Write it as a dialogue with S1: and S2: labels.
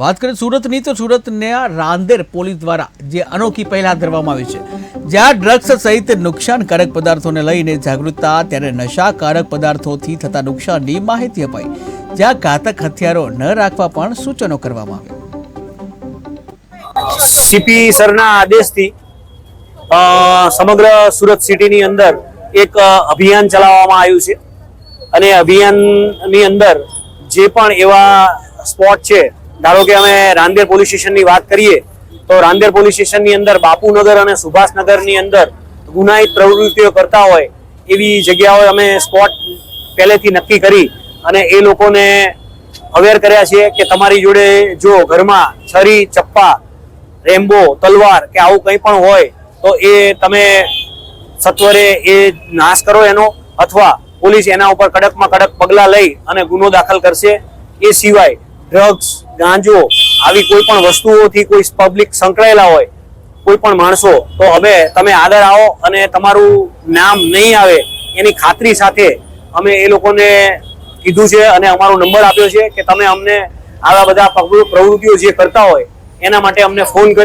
S1: વાત કરીએ સુરતની, તો સુરતને રાંદેર પોલીસ દ્વારા જે અનોખી પહેલા ધરવામાં આવી છે, જ્યાં ડ્રગ્સ સહિત નુકસાનકારક પદાર્થોને લઈને જાગૃતતા, ત્યારે નશાકારક પદાર્થોથી થતા નુકસાનની માહિતી અપાઈ, જ્યાં ઘાતક હથિયારો ન રાખવા પણ સૂચનો કરવામાં આવ્યા
S2: સીપી સરના આદેશથી સમગ્ર સુરત સિટીની અંદર એક અભિયાન ચલાવવામાં આવ્યું છે. અને અભિયાનની અંદર જે પણ એવા સ્પોટ છે ધારો કે અમે રાંદેર પોલીસ સ્ટેશનની વાત કરીએ, તો રાંદેર પોલીસ સ્ટેશનની અંદર બાપુનગર અને સુભાષનગરની અંદર ગુનાહિત પ્રવૃત્તિઓ કરતા હોય, એવી જગ્યાઓ અમે સ્પોટ પહેલેથી નક્કી કરી અને એ લોકોને અવેર કર્યા છે કે તમારી જોડે જો ઘરમાં છરી, ચપ્પા, રેમ્બો, તલવાર કે આવું કંઈ પણ હોય, તો એ તમે સત્વરે એ નાશ કરો એનો અથવા પોલીસ એના ઉપર કડકમાં કડક પગલાં લઈ અને ગુનો દાખલ કરશે. એ સિવાય ડ્રગ્સ ગાંજો આવી કોઈ પણ વસ્તુઓથી કોઈ પબ્લિક સંકળાયેલા હોય, કોઈ પણ માણસો, તો હવે તમે આગળ આવો અને તમારું નામ નહીં આવે એની ખાતરી સાથે અમે એ લોકોને કીધું છે અને અમારો નંબર આપ્યો છે કે તમે અમને આવા બધા પ્રવૃ- પ્રવૃત્તિઓ જે કરતા હોય, એના માટે અમને ફોન કરી